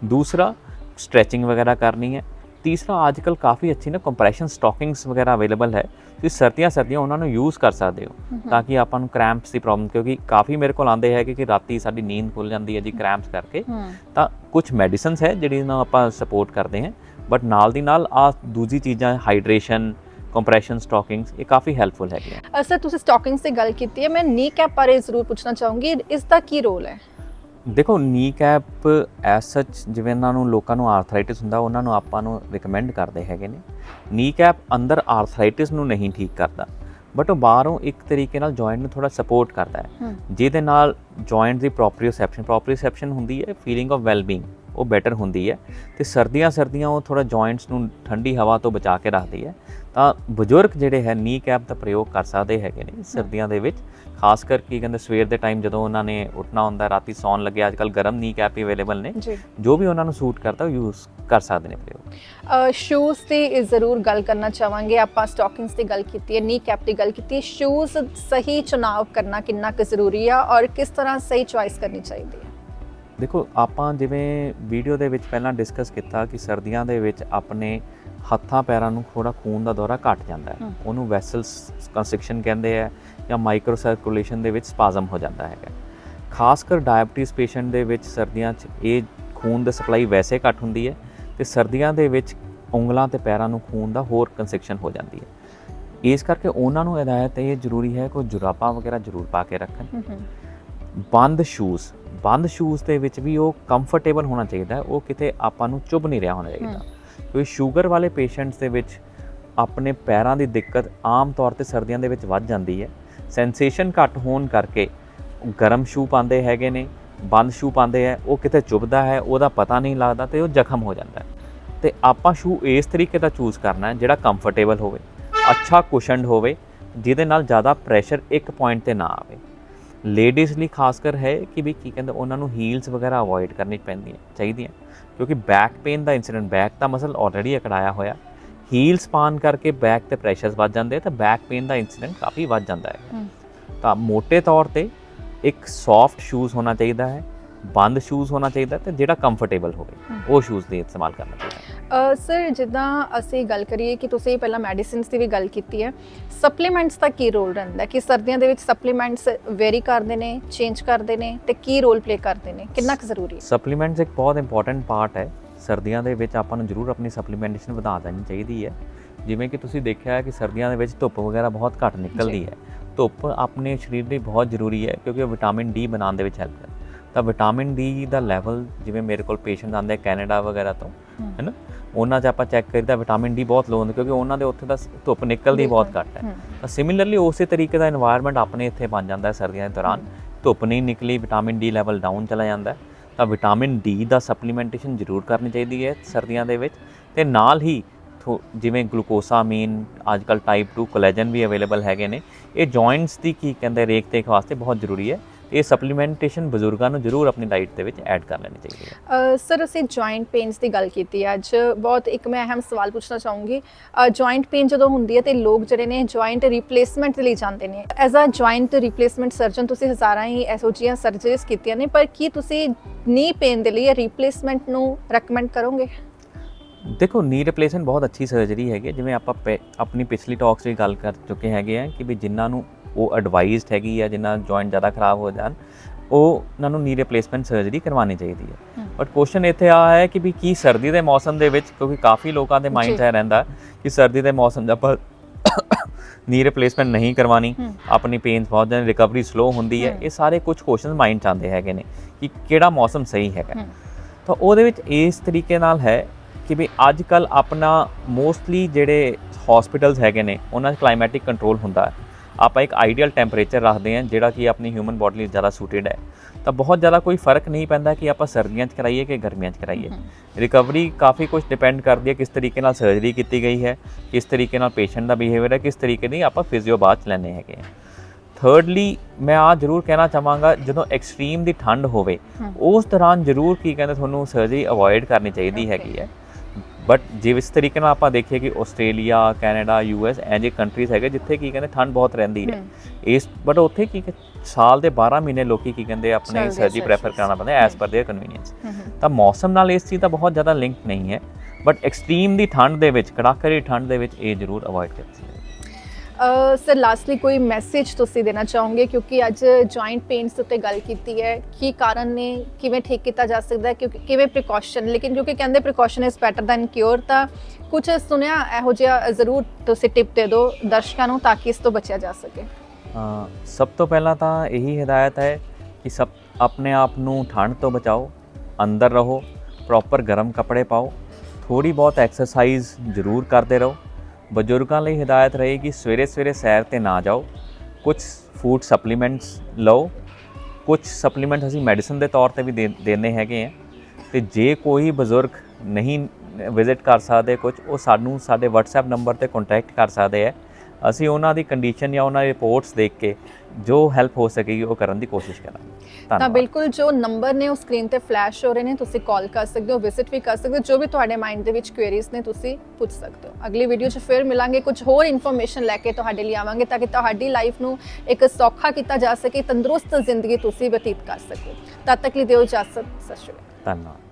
ਦੂਸਰਾ ਸਟ੍ਰੈਚਿੰਗ ਵਗੈਰਾ ਕਰਨੀ ਹੈ। ਤੀਸਰਾ ਅੱਜਕੱਲ ਕਾਫੀ ਅੱਛੀ ਨਾ ਕੰਪਰੈਸ਼ਨ ਸਟਾਕਿੰਗਸ ਵਗੈਰਾ ਅਵੇਲੇਬਲ ਹੈ। ਤੁਸੀਂ ਸਰਦੀਆਂ ਸਰਦੀਆਂ ਉਹਨਾਂ ਨੂੰ ਯੂਜ਼ ਕਰ ਸਕਦੇ ਹੋ। ਤਾਂ ਕਿ ਆਪਾਂ ਨੂੰ ਕ੍ਰੈਂਪਸ ਦੀ ਪ੍ਰੋਬਲਮ ਕਿਉਂਕਿ ਕਾਫੀ ਮੇਰੇ ਕੋਲ ਆਉਂਦੇ ਹੈ ਕਿ ਰਾਤੀ ਸਾਡੀ ਨੀਂਦ ਖੁੱਲ ਜਾਂਦੀ ਹੈ ਜੀ ਕ੍ਰੈਂਪਸ ਕਰਕੇ। ਤਾਂ ਕੁਝ ਮੈਡੀਸਿਨਸ ਹੈ ਜਿਹੜੀ ਨਾਲ ਆਪਾਂ ਸਪੋਰਟ ਕਰਦੇ ਹਾਂ। ਬਟ ਨਾਲ ਦੀ ਨਾਲ ਆ ਦੂਜੀ ਚੀਜ਼ਾਂ ਹਾਈਡਰੇਸ਼ਨ ਕੰਪਰੈਸ਼ਨ ਸਟਾਕਿੰਗਸ ਇਹ ਕਾਫੀ ਹੈਲਪਫੁਲ ਹੈਗੀਆਂ ਅ, ਸਰ ਤੁਸੀਂ ਸਟਾਕਿੰਗਸ ਦੀ ਗੱਲ ਕੀਤੀ ਹੈ ਮੈਂ ਨੀ ਕੈਪ ਬਾਰੇ ਜ਼ਰੂਰ ਪੁੱਛਣਾ ਚਾਹੂੰਗੀ ਇਸ ਦਾ ਕੀ ਰੋਲ ਹੈ? ਦੇਖੋ ਨੀ ਕੈਪ ਐਸ ਸੱਚ ਜਿਵੇਂ ਇਹਨਾਂ ਨੂੰ ਲੋਕਾਂ ਨੂੰ ਆਰਥਰਾਈਟਿਸ ਹੁੰਦਾ ਉਹਨਾਂ ਨੂੰ ਆਪਾਂ ਨੂੰ ਰეკਮੈਂਡ ਕਰਦੇ ਹੈਗੇ ਨੇ। ਨੀ ਕੈਪ ਅੰਦਰ ਆਰਥਰਾਈਟਿਸ ਨੂੰ ਨਹੀਂ ਠੀਕ ਕਰਦਾ ਬਟ ਉਹ ਬਾਹਰੋਂ ਇੱਕ ਤਰੀਕੇ ਨਾਲ ਜੁਆਇੰਟ ਨੂੰ ਥੋੜਾ ਸਪੋਰਟ ਕਰਦਾ ਹੈ। ਜਿਹਦੇ ਨਾਲ ਜੁਆਇੰਟ ਦੀ ਪ੍ਰੋਪਰੀਓਸੈਪਸ਼ਨ ਪ੍ਰੋਪਰੀਓਸੈਪਸ਼ਨ ਹੁੰਦੀ ਹੈ ਫੀਲਿੰਗ ਆਫ ਵੈਲਬੀਇੰਗ ਉਹ ਬੈਟਰ ਹੁੰਦੀ ਹੈ ਤੇ ਸਰਦੀਆਂ ਸਰਦੀਆਂ ਉਹ ਥੋੜਾ ਜੁਆਇੰਟਸ ਨੂੰ ਠੰਡੀ ਹਵਾ ਤੋਂ ਬਚਾ ਕੇ ਰੱਖਦੀ ਹੈ। ਤਾਂ ਬਜ਼ੁਰਗ ਜਿਹੜੇ ਹੈ ਨੀ ਕੈਪ ਦਾ ਪ੍ਰਯੋਗ ਕਰ ਸਕਦੇ ਹੈਗੇ ਨੇ ਸਰਦੀਆਂ ਦੇ ਵਿੱਚ ਖਾਸ ਕਰ ਕੀ ਕਹਿੰਦੇ ਸਵੇਰ ਦੇ ਟਾਈਮ ਜਦੋਂ ਉਹਨਾਂ ਨੇ ਉੱਠਣਾ ਹੁੰਦਾ ਰਾਤੀ ਸੌਣ ਲੱਗੇ ਅੱਜ ਕੱਲ ਗਰਮ ਨੀ ਕੈਪ ਹੀ ਅਵੇਲੇਬਲ ਨੇ। ਜੀ। ਵੀ ਉਹਨਾਂ ਨੂੰ ਸੂਟ ਕਰਦਾ ਉਹ ਯੂਜ਼ ਕਰ ਸਕਦੇ ਨੇ ਪ੍ਰਯੋਗ। ਸ਼ੂਜ਼ ਦੀ ਜ਼ਰੂਰ ਗੱਲ ਕਰਨਾ ਚਾਹਾਂਗੇ। ਆਪਾਂ ਸਟਾਕਿੰਗਸ ਦੀ ਗੱਲ ਕੀਤੀ ਹੈ ਨੀ ਕੈਪ ਦੀ ਗੱਲ ਕੀਤੀ ਹੈ। ਸ਼ੂਜ਼ ਸਹੀ ਚੁਣਾਵ ਕਰਨਾ ਕਿੰਨਾ ਕੁ ਜ਼ਰੂਰੀ ਆ ਔਰ ਕਿਸ ਤਰ੍ਹਾਂ ਸਹੀ ਚੁਆਇਸ ਕਰਨੀ ਚਾਹੀਦੀ ਹੈ? ਦੇਖੋ ਆਪਾਂ ਜਿਵੇਂ ਵੀਡੀਓ ਦੇ ਵਿੱਚ ਪਹਿਲਾਂ ਡਿਸਕਸ ਕੀਤਾ ਕਿ ਸਰਦੀਆਂ ਦੇ ਵਿੱਚ ਆਪਣੇ ਹੱਥਾਂ ਪੈਰਾਂ ਨੂੰ ਥੋੜਾ ਖੂਨ ਦਾ ਦੌਰਾ ਘਟ ਜਾਂਦਾ ਹੈ। ਉਹਨੂੰ ਵੈਸਲਸ ਕੰਸਟ੍ਰਿਕਸ਼ਨ ਕਹਿੰਦੇ ਆ ਜਾਂ ਮਾਈਕਰੋ ਸਰਕੂਲੇਸ਼ਨ ਦੇ ਵਿੱਚ ਸਪਾਜ਼ਮ ਹੋ ਜਾਂਦਾ ਹੈਗਾ। ਖਾਸ ਕਰ ਡਾਇਬੀਟਿਸ ਪੇਸ਼ੈਂਟ ਦੇ ਵਿੱਚ ਸਰਦੀਆਂ 'ਚ ਇਹ ਖੂਨ ਦੀ ਸਪਲਾਈ ਵੈਸੇ ਘੱਟ ਹੁੰਦੀ ਹੈ ਤੇ ਸਰਦੀਆਂ ਦੇ ਵਿੱਚ ਉਂਗਲਾਂ ਤੇ ਪੈਰਾਂ ਨੂੰ ਖੂਨ ਦਾ ਹੋਰ ਕੰਸਟ੍ਰਿਕਸ਼ਨ ਹੋ ਜਾਂਦੀ ਹੈ। ਇਸ ਕਰਕੇ ਉਹਨਾਂ ਨੂੰ ਹਦਾਇਤ ਇਹ ਜ਼ਰੂਰੀ ਹੈ ਕਿ ਉਹ ਜੁਰਾਬਾਂ ਵਗੈਰਾ ਜ਼ਰੂਰ ਪਾ ਕੇ ਰੱਖਣ। ਬੰਦ ਸ਼ੂਜ਼ ਬੰਦ ਸ਼ੂਜ਼ ਦੇ ਵਿੱਚ ਵੀ ਉਹ ਕੰਫਰਟੇਬਲ ਹੋਣਾ ਚਾਹੀਦਾ ਉਹ ਕਿਤੇ ਆਪਾਂ ਨੂੰ ਚੁੱਭ ਨਹੀਂ ਰਿਹਾ ਹੋਣਾ ਚਾਹੀਦਾ। ਕਿਉਂਕਿ ਸ਼ੂਗਰ ਵਾਲੇ ਪੇਸ਼ੈਂਟਸ ਦੇ ਵਿੱਚ ਆਪਣੇ ਪੈਰਾਂ ਦੀ ਦਿੱਕਤ ਆਮ ਤੌਰ ਤੇ ਸਰਦੀਆਂ ਦੇ ਵਿੱਚ ਵੱਧ ਜਾਂਦੀ ਹੈ। ਸੈਂਸੇਸ਼ਨ ਘੱਟ ਹੋਣ ਕਰਕੇ ਗਰਮ ਸ਼ੂ ਪਾਉਂਦੇ ਹੈਗੇ ਨੇ ਬੰਦ ਸ਼ੂ ਪਾਉਂਦੇ ਹੈ ਉਹ ਕਿਤੇ ਚੁਭਦਾ ਹੈ ਉਹਦਾ ਪਤਾ ਨਹੀਂ ਲੱਗਦਾ ਤੇ ਉਹ ਜ਼ਖਮ ਹੋ ਜਾਂਦਾ ਤੇ ਆਪਾਂ ਸ਼ੂ ਇਸ ਤਰੀਕੇ ਦਾ ਚੂਜ਼ ਕਰਨਾ ਹੈ ਜਿਹੜਾ ਕੰਫਰਟੇਬਲ ਹੋਵੇ ਅੱਛਾ ਕੁਸ਼ਨਡ ਹੋਵੇ ਜਿਹਦੇ ਨਾਲ ਜ਼ਿਆਦਾ ਪ੍ਰੈਸ਼ਰ ਇੱਕ ਪੁਆਇੰਟ ਤੇ ਨਾ ਆਵੇ। ਲੇਡੀਜ਼ ਲਈ ਖਾਸ ਕਰ ਹੈ ਕਿ ਵੀ ਕੀ ਕਹਿੰਦੇ ਉਹਨਾਂ ਨੂੰ ਹੀਲਸ ਵਗੈਰਾ ਅਵੋਇਡ ਕਰਨੀ ਪੈਂਦੀਆਂ ਚਾਹੀਦੀਆਂ ਕਿਉਂਕਿ ਬੈਕ ਪੇਨ ਦਾ ਇਨਸੀਡੈਂਟ ਬੈਕ ਦਾ ਮਸਲ ਆਲਰੇਡੀ ਅਕੜਾਇਆ ਹੋਇਆ ਹੀਲਸ ਪਾਣ ਕਰਕੇ ਬੈਕ ਤੇ ਪ੍ਰੈਸ਼ਰਸ ਵੱਧ ਜਾਂਦੇ ਤਾਂ ਬੈਕ ਪੇਨ ਦਾ ਇਨਸੀਡੈਂਟ ਕਾਫੀ ਵੱਧ ਜਾਂਦਾ ਹੈ। ਤਾਂ ਮੋٹے ਤੌਰ ਤੇ ਇੱਕ ਸੌਫਟ ਸ਼ੂਜ਼ ਹੋਣਾ ਚਾਹੀਦਾ ਹੈ ਬੰਦ ਸ਼ੂਜ਼ ਹੋਣਾ ਚਾਹੀਦਾ ਤੇ ਜਿਹੜਾ ਕੰਫਰਟੇਬਲ ਹੋਵੇ। ਉਹ ਸ਼ੂਜ਼ ਦੇ ਇਸਤੇਮਾਲ ਕਰਨਾ ਚਾਹੀਦਾ ਸਰ ਜਿੱਦਾਂ ਅਸੀਂ ਗੱਲ ਕਰੀਏ ਕਿ ਤੁਸੀਂ ਪਹਿਲਾਂ ਮੈਡੀਸਿਨਸ ਦੀ ਵੀ ਗੱਲ ਕੀਤੀ ਹੈ ਸਪਲੀਮੈਂਟਸ ਦਾ ਕੀ ਰੋਲ ਰਹਿੰਦਾ ਕਿ ਸਰਦੀਆਂ ਦੇ ਵਿੱਚ ਸਪਲੀਮੈਂਟਸ ਵੇਰੀ ਕਰਦੇ ਨੇ ਚੇਂਜ ਕਰਦੇ ਨੇ ਤੇ ਕੀ ਰੋਲ ਪਲੇ ਕਰਦੇ ਨੇ? ਕਿੰਨਾ ਕੁ ਜ਼ਰੂਰੀ ਹੈ? ਸਪਲੀਮੈਂਟਸ ਇੱਕ ਬਹੁਤ ਇੰਪੋਰਟੈਂਟ ਪਾਰਟ ਹੈ। ਸਰਦੀਆਂ ਦੇ ਵਿੱਚ ਆਪਾਂ ਨੂੰ ਜ਼ਰੂਰ ਆਪਣੀ ਸਪਲੀਮੈਂਟੇਸ਼ਨ ਵਧਾ ਦੇਣੀ ਚਾਹੀਦੀ ਹੈ। ਜਿਵੇਂ ਕਿ ਤੁਸੀਂ ਦੇਖਿਆ ਹੈ ਕਿ ਸਰਦੀਆਂ ਦੇ ਵਿੱਚ ਧੁੱਪ ਵਗੈਰਾ ਬਹੁਤ ਘੱਟ ਨਿਕਲਦੀ ਹੈ। ਧੁੱਪ ਆਪਣੇ ਸਰੀਰ ਲਈ ਬਹੁਤ ਜ਼ਰੂਰੀ ਹੈ ਕਿਉਂਕਿ ਉਹ ਵਿਟਾਮਿਨ ਡੀ ਬਣਾਉਣ ਦੇ ਵਿੱਚ ਹੈਲਪ ਕਰਦਾ ਤਾਂ ਵਿਟਾਮਿਨ ਡੀ ਦਾ ਲੈਵਲ ਜਿਵੇਂ ਮੇਰੇ ਕੋਲ ਪੇਸ਼ੈਂਟ ਆਉਂਦੇ ਕੈਨੇਡਾ ਵਗੈਰਾ ਤੋਂ ਹਮ। ਉਹਨਾਂ 'ਚ ਆਪਾਂ ਚੈੱਕ ਕਰੀਦਾ ਵਿਟਾਮਿਨ ਡੀ ਬਹੁਤ ਲੋ ਹੁੰਦਾ ਕਿਉਂਕਿ ਉਹਨਾਂ ਦੇ ਉੱਥੇ ਦਾ ਧੁੱਪ ਨਿਕਲਦੀ ਬਹੁਤ ਘੱਟ ਹੈ। ਤਾਂ ਸਿਮਿਲਰਲੀ ਉਸੇ ਤਰੀਕੇ ਦਾ এনवायरमेंट ਆਪਣੇ ਇੱਥੇ ਬਣ ਜਾਂਦਾ ਹੈ ਸਰਦੀਆਂ ਦੇ ਦੌਰਾਨ। ਧੁੱਪ ਨਹੀਂ ਨਿਕਲੀ ਵਿਟਾਮਿਨ ਡੀ ਲੈਵਲ ਡਾਊਨ ਚਲਾ ਜਾਂਦਾ ਤਾਂ ਵਿਟਾਮਿਨ ਡੀ ਦਾ ਸਪਲੀਮੈਂਟੇਸ਼ਨ ਜ਼ਰੂਰ ਕਰਨੀ ਚਾਹੀਦੀ ਹੈ ਸਰਦੀਆਂ ਦੇ ਵਿੱਚ। ਤੇ ਨਾਲ ਹੀ ਜਿਵੇਂ ਗਲੂਕੋਸਾਮੀਨ ਅੱਜ ਅੱਜਕੱਲ ਟਾਈਪ 2 ਕੋਲੇਜਨ ਵੀ ਅਵੇਲੇਬਲ ਹੈਗੇ ਨੇ। ਇਹ ਜੁਆਇੰਟਸ ਦੀ ਕੀ ਕਹਿੰਦੇ ਰੇਖ ਦੇਖ ਵਾਸਤੇ ਬਹੁਤ ਜ਼ਰੂਰੀ ਹੈ। ਇਹ ਸਪਲੀਮੈਂਟੇਸ਼ਨ ਬਜ਼ੁਰਗਾਂ ਨੂੰ ਜ਼ਰੂਰ ਆਪਣੀ ਡਾਈਟ ਦੇ ਵਿੱਚ ਐਡ ਕਰ ਲੈਣੀ ਚਾਹੀਦੀ ਹੈ। ਸਰ ਅਸੀਂ ਜੁਆਇੰਟ ਪੇਨਸ ਦੀ ਗੱਲ ਕੀਤੀ ਅੱਜ ਬਹੁਤ ਇੱਕ ਮੈਂ ਅਹਿਮ ਸਵਾਲ ਪੁੱਛਣਾ ਚਾਹੂੰਗੀ। ਜੁਆਇੰਟ ਪੇਨ ਜਦੋਂ ਹੁੰਦੀ ਹੈ ਤੇ ਲੋਕ ਜਿਹੜੇ ਨੇ ਜੁਆਇੰਟ ਰਿਪਲੇਸਮੈਂਟ ਦੇ ਲਈ ਜਾਂਦੇ ਨੇ। As a joint replacement surgeon ਤੁਸੀਂ ਹਜ਼ਾਰਾਂ ਹੀ ਜਿਹੀਆਂ ਸਰਜਰੀਜ਼ ਕੀਤੀਆਂ ਨੇ ਪਰ ਕੀ ਤੁਸੀਂ ਨੀ ਪੇਨ ਦੇ ਲਈ ਰਿਪਲੇਸਮੈਂਟ ਨੂੰ ਰეკਮੈਂਡ ਕਰੋਗੇ? ਦੇਖੋ ਨੀ ਰਿਪਲੇਸਮੈਂਟ ਬਹੁਤ ਅੱਛੀ ਸਰਜਰੀ ਹੈਗੀ। ਜਿਵੇਂ ਆਪਾਂ ਆਪਣੀ ਪਿਛਲੀ ਟਾਕਸ ਵੀ ਗੱਲ ਕਰ ਚੁੱਕੇ ਹੈਗੇ ਆ ਕਿ ਵੀ ਜਿਨ੍ਹਾਂ ਨੂੰ ਉਹ ਐਡਵਾਈਜ਼ਡ ਹੈਗੀ ਹੈ ਜਿਨ੍ਹਾਂ ਜੁਆਇੰਟ ਜ਼ਿਆਦਾ ਖਰਾਬ ਹੋ ਜਾਣ ਉਹ ਉਹਨਾਂ ਨੂੰ ਨੀ ਰਿਪਲੇਸਮੈਂਟ ਸਰਜਰੀ ਕਰਵਾਉਣੀ ਚਾਹੀਦੀ ਹੈ। ਬਟ ਕੁਐਸਚਨ ਇੱਥੇ ਆ ਹੈ ਕਿ ਵੀ ਕੀ ਸਰਦੀ ਦੇ ਮੌਸਮ ਦੇ ਵਿੱਚ ਕਿਉਂਕਿ ਕਾਫੀ ਲੋਕਾਂ ਦੇ ਮਾਈਂਡ 'ਚ ਰਹਿੰਦਾ ਕਿ ਸਰਦੀ ਦੇ ਮੌਸਮ 'ਚ ਆਪਾਂ ਨੀ ਰਿਪਲੇਸਮੈਂਟ ਨਹੀਂ ਕਰਵਾਣੀ। ਆਪਣੀ ਪੇਨਸ ਬਹੁਤ ਜ਼ਿਆਦਾ ਰਿਕਵਰੀ ਸਲੋ ਹੁੰਦੀ ਹੈ। ਇਹ ਸਾਰੇ ਕੁਝ ਕੁਐਸਚਨਸ ਮਾਈਂਡ 'ਚ ਆਉਂਦੇ ਹੈਗੇ ਨੇ ਕਿ ਕਿਹੜਾ ਮੌਸਮ ਸਹੀ ਹੈਗਾ। ਤਾਂ ਉਹਦੇ ਵਿੱਚ ਇਸ ਤਰੀਕੇ ਨਾਲ ਹੈ ਕਿ ਵੀ ਅੱਜ ਕੱਲ ਆਪਣਾ ਮੋਸਟਲੀ ਜਿਹੜੇ ਹਸਪੀਟਲਸ ਹੈਗੇ ਨੇ ਉਹਨਾਂ 'ਚ ਕਲਾਈਮੈਟਿਕ ਕੰਟਰੋਲ ਹੁੰਦਾ ਹੈ ਆਪਾਂ ਇੱਕ ਆਈਡੀਅਲ ਟੈਂਪਰੇਚਰ ਰੱਖਦੇ ਹਾਂ ਜਿਹੜਾ ਕਿ ਆਪਣੀ ਹਿਊਮਨ ਬੋਡੀ ਲਈ ਜ਼ਿਆਦਾ ਸੂਟਡ ਹੈ। ਤਾਂ ਬਹੁਤ ਜ਼ਿਆਦਾ ਕੋਈ ਫ਼ਰਕ ਨਹੀਂ ਪੈਂਦਾ ਕਿ ਆਪਾਂ ਸਰਦੀਆਂ 'ਚ ਕਰਾਈਏ ਕਿ ਗਰਮੀਆਂ 'ਚ ਕਰਾਈਏ। ਰਿਕਵਰੀ ਕਾਫੀ ਕੁਝ ਡਿਪੈਂਡ ਕਰਦੀ ਹੈ ਕਿਸ ਤਰੀਕੇ ਨਾਲ ਸਰਜਰੀ ਕੀਤੀ ਗਈ ਹੈ ਕਿਸ ਤਰੀਕੇ ਨਾਲ ਪੇਸ਼ੈਂਟ ਦਾ ਬਿਹੇਵੀਅਰ ਹੈ ਕਿਸ ਤਰੀਕੇ ਦੀ ਆਪਾਂ ਫਿਜ਼ੀਓ ਬਾਅਦ 'ਚ ਲੈਣੇ ਹੈਗੇ ਥਰਡਲੀ ਮੈਂ ਆ ਜ਼ਰੂਰ ਕਹਿਣਾ ਚਾਹਾਂਗਾ ਜਦੋਂ ਐਕਸਟ੍ਰੀਮ ਦੀ ਠੰਡ ਹੋਵੇ। ਉਸ ਦੌਰਾਨ ਜ਼ਰੂਰ ਕੀ ਕਹਿੰਦੇ ਤੁਹਾਨੂੰ ਸਰਜਰੀ ਅਵੋਇਡ ਕਰਨੀ ਚਾਹੀਦੀ. ਹੈਗੀ ਹੈ। ਬਟ ਜਿਸ ਤਰੀਕੇ ਨਾਲ ਆਪਾਂ ਦੇਖੀਏ ਕਿ ਆਸਟ੍ਰੇਲੀਆ ਕੈਨੇਡਾ ਯੂਐਸ ਐਂ ਜਿਹੇ ਕੰਟਰੀਜ਼ ਹੈਗੇ ਜਿੱਥੇ ਕੀ ਕਹਿੰਦੇ ਠੰਡ ਬਹੁਤ ਰਹਿੰਦੀ ਹੈ ਹਮ। ਇਸ ਬਟ ਉੱਥੇ ਕੀ ਕਿ ਸਾਲ ਦੇ 12 ਮਹੀਨੇ ਲੋਕੀ ਕੀ ਕਹਿੰਦੇ ਆਪਣੀ ਚੱਲਦੇ ਸਰਜਰੀ ਪ੍ਰੈਫਰ surgeries। ਕਰਨਾ ਪੈਂਦਾ ਐਸ ਪਰ देयर ਕਨਵੀਨੀਅੰਸ ਹਮ, ਹਮ। ਤਾਂ ਮੌਸਮ ਨਾਲ ਇਸ ਚੀਜ਼ ਦਾ ਬਹੁਤ ਜ਼ਿਆਦਾ ਲਿੰਕ ਨਹੀਂ ਹੈ ਬਟ ਐਕਸਟ੍ਰੀਮ ਦੀ ਠੰਡ ਦੇ ਵਿੱਚ ਕੜਾਕੇ ਦੀ ਠੰਡ ਦੇ ਵਿੱਚ ਇਹ ਜ਼ਰੂਰ ਅਵੋਇਡ ਕਰਨੀ ਚਾਹੀਦੀ ਹੈ ਅ, ਸਰ ਲਾਸਟਲੀ ਕੋਈ ਮੈਸੇਜ ਤੁਸੀਂ ਦੇਣਾ ਚਾਹੋਗੇ? ਕਿਉਂਕਿ ਅੱਜ ਜੁਆਇੰਟ ਪੇਨਸ ਉੱਤੇ ਗੱਲ ਕੀਤੀ ਹੈ। ਕੀ ਕਾਰਨ ਨੇ? ਕਿਵੇਂ ਠੀਕ ਕੀਤਾ ਜਾ ਸਕਦਾ ਹੈ? ਕਿਉਂਕਿ ਕਿਵੇਂ ਪ੍ਰੀਕਾਸ਼ਨ ਲੇਕਿਨ ਕਿਉਂਕਿ ਕਹਿੰਦੇ precaution is better than cure ਤਾਂ ਕੁਝ ਸੁਣਿਆ ਇਹੋ ਜਿਹਾ ਜ਼ਰੂਰ ਤੁਸੀਂ ਟਿਪ ਦੇ ਦਿਓ ਦਰਸ਼ਕਾਂ ਨੂੰ ਤਾਂ ਕਿ ਇਸ ਤੋਂ ਬਚਿਆ ਜਾ ਸਕੇ। ਸਭ ਤੋਂ ਪਹਿਲਾਂ ਤਾਂ ਇਹੀ ਹਦਾਇਤ ਹੈ ਕਿ ਸਭ ਆਪਣੇ ਆਪ ਨੂੰ ਠੰਡ ਤੋਂ ਬਚਾਓ, ਅੰਦਰ ਰਹੋ ਪ੍ਰੋਪਰ ਗਰਮ ਕੱਪੜੇ ਪਾਓ ਥੋੜੀ ਬਹੁਤ ਐਕਸਰਸਾਈਜ਼ ਜ਼ਰੂਰ ਕਰਦੇ ਰਹੋ। ਬਜ਼ੁਰਗਾਂ ਲਈ ਹਦਾਇਤ ਰਹੇਗੀ ਸਵੇਰੇ ਸਵੇਰੇ ਸੈਰ ਤੇ ਨਾ ਜਾਓ। ਕੁਝ ਫੂਡ ਸਪਲੀਮੈਂਟਸ ਲਓ। ਕੁਝ ਸਪਲੀਮੈਂਟ ਅਸੀਂ ਮੈਡੀਸਨ ਦੇ ਤੌਰ ਤੇ ਵੀ ਦੇ- ਦੇਣੇ ਹੈਗੇ ਆ। ਤੇ ਜੇ ਕੋਈ ਬਜ਼ੁਰਗ ਨਹੀਂ ਵਿਜ਼ਿਟ ਕਰ ਸਕਦੇ ਕੁਝ ਉਹ ਸਾਨੂੰ ਸਾਡੇ WhatsApp ਨੰਬਰ ਤੇ ਕੰਟੈਕਟ ਕਰ ਸਕਦੇ ਆ। ਅਸੀਂ ਉਹਨਾਂ ਦੀ ਕੰਡੀਸ਼ਨ ਜਾਂ ਉਹਨਾਂ ਦੀ ਰਿਪੋਰਟਸ ਦੇਖ ਕੇ ਜੋ ਹੈਲਪ ਹੋ ਸਕੇਗੀ ਉਹ ਕਰਨ ਦੀ ਕੋਸ਼ਿਸ਼ ਕਰਾਂਗੇ। ਤਾਂ ਬਿਲਕੁਲ ਜੋ ਨੰਬਰ ਨੇ ਉਹ ਸਕਰੀਨ ਤੇ ਫਲੈਸ਼ ਹੋ ਰਹੇ ਨੇ ਤੁਸੀਂ ਕਾਲ ਕਰ ਸਕਦੇ ਹੋ ਵਿਜ਼ਿਟ ਵੀ ਕਰ ਸਕਦੇ ਹੋ ਜੋ ਵੀ ਤੁਹਾਡੇ ਮਾਈਂਡ ਦੇ ਵਿੱਚ ਕੁਐਰੀਜ਼ ਨੇ ਤੁਸੀਂ ਪੁੱਛ ਸਕਦੇ ਹੋ। ਅਗਲੀ ਵੀਡੀਓ 'ਚ ਫਿਰ ਮਿਲਾਂਗੇ ਕੁਝ ਹੋਰ ਇਨਫੋਰਮੇਸ਼ਨ ਲੈ ਕੇ ਤੁਹਾਡੇ ਲਈ ਆਵਾਂਗੇ ਤਾਂ ਕਿ ਤੁਹਾਡੀ ਲਾਈਫ ਨੂੰ ਇੱਕ ਸੌਖਾ ਕੀਤਾ ਜਾ ਸਕੇ ਤੰਦਰੁਸਤ ਜ਼ਿੰਦਗੀ ਤੁਸੀਂ ਬਤੀਤ ਕਰ ਸਕੋ। ਤਦ ਤੱਕ ਲਈ ਦਿਓ ਇਜਾਜ਼ਤ ਸਤਿ ਸ਼੍ਰੀ ਅਕਾਲ। ਧੰਨਵਾਦ।